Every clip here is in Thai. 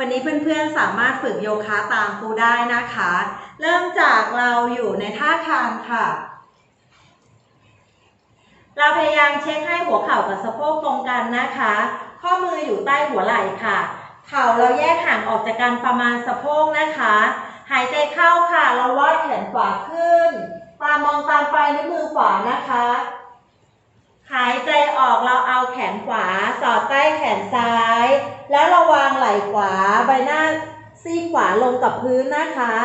วันนี้เพื่อนๆสามารถฝึกโยคะตามครูได้นะคะ เริ่มจากเราอยู่ในท่าคานค่ะ เราพยายามเช็คให้หัวเข่ากับสะโพกตรงกันนะคะ ข้อมืออยู่ใต้หัวไหล่ค่ะ เข่าเราแยกห่างออกจากกันประมาณสะโพกนะคะ หายใจเข้าค่ะ เราลอดแขนขวาขึ้น ตามมองตามปลายนิ้วมือขวานะคะ หายใจ ออกเราเอาแขนขวา สอดใต้แขนซ้าย แล้วเราวางไหล่ขวาใบหน้าซีขวาลงกับพื้นนะคะ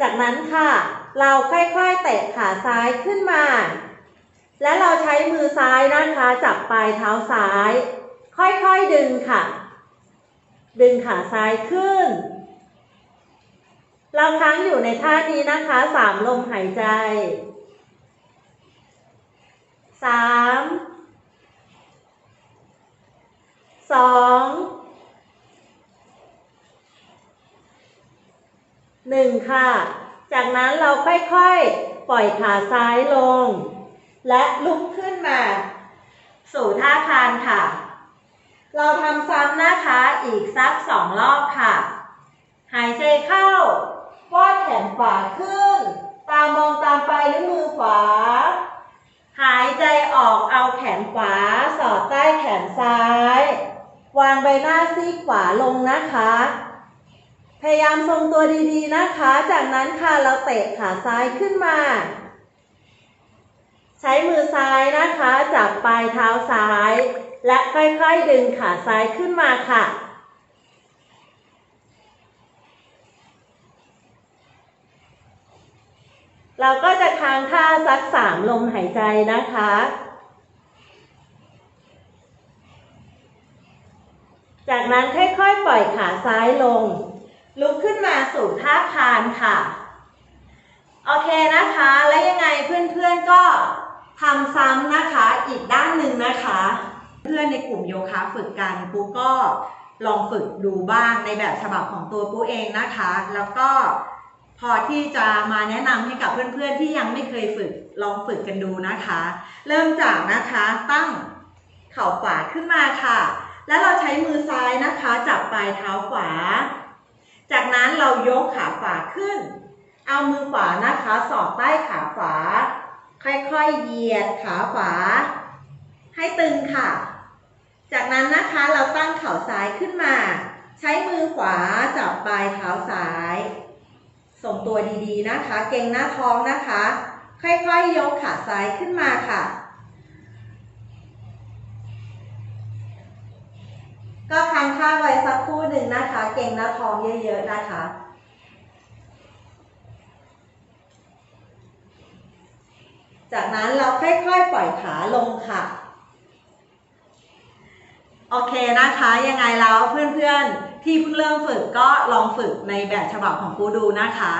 จากนั้นค่ะ เราค่อยๆเตะขาซ้ายขึ้นมา และเราใช้มือซ้ายนะคะ จับปลายเท้าซ้าย ค่อยๆดึงค่ะ ดึงขาซ้ายขึ้น เราค้างอยู่ในท่านี้นะคะสามลมหายใจ สามสองหนึ่งค่ะ จากนั้นเราค่อยๆ ปล่อยขาซ้ายลง และลุกขึ้นมา สู่ท่าคานค่ะ เราทำซ้ำนะคะอีกสักสองรอบค่ะ หายใจเข้าวอดแขนขวาขึ้น ตามองตามไปลนิ้วมือขวา หายใจออกเอาแขนขวา สอดใต้แขนซ้าย วางใบหน้าซีกขวาลงนะคะ พยายามทรงตัวดีๆนะคะ จากนั้นค่ะเราเตะขาซ้ายขึ้นมา ใช้มือซ้ายนะคะจับปลายเท้าซ้าย และค่อยๆดึงขาซ้ายขึ้นมาค่ะเราก็จะค้างท่าสักสามลมหายใจนะคะ จากนั้นค่อยๆ ปล่อยขาซ้ายลง ลุกขึ้นมาสู่ท่าคานค่ะ โอเคนะคะ แล้วยังไงเพื่อนๆก็ทำซ้ำนะคะอีกด้านหนึ่งนะคะ เพื่อนในกลุ่มโยคะฝึกกันปูก็ลองฝึกดูบ้างในแบบฉบับของตัวปูเองนะคะ แล้วก็พอที่จะมาแนะนำให้กับเพื่อนๆที่ยังไม่เคยฝึกลองฝึกกันดูนะคะ เริ่มจากนะคะตั้งเข่าขวาขึ้นมาค่ะ แล้วเราใช้มือซ้ายนะคะจับปลายเท้าขวา จากนั้นเรายกขาขวาขึ้น เอามือขวานะคะสอดใต้ขาขวา ค่อยๆเหยียดขาขวา ให้ตึงค่ะ จากนั้นนะคะเราตั้งเข่าซ้ายขึ้นมา ใช้มือขวาจับปลายเท้าซ้าย ส่งตัวดีๆนะคะ เก่งหน้าท้องนะคะ ค่อยๆยกขาซ้ายขึ้นมาค่ะ ก็ค้างท่าไว้สักคู่หนึ่งนะคะ เก่งหน้าท้องเยอะๆนะคะจากนั้นเราค่อยๆ ปล่อยขาลงค่ะ โอเคนะคะ ยังไงแล้วเพื่อนๆ ที่เพิ่งเริ่มฝึกก็ลองฝึกในแบบฉบับของครูดูนะคะ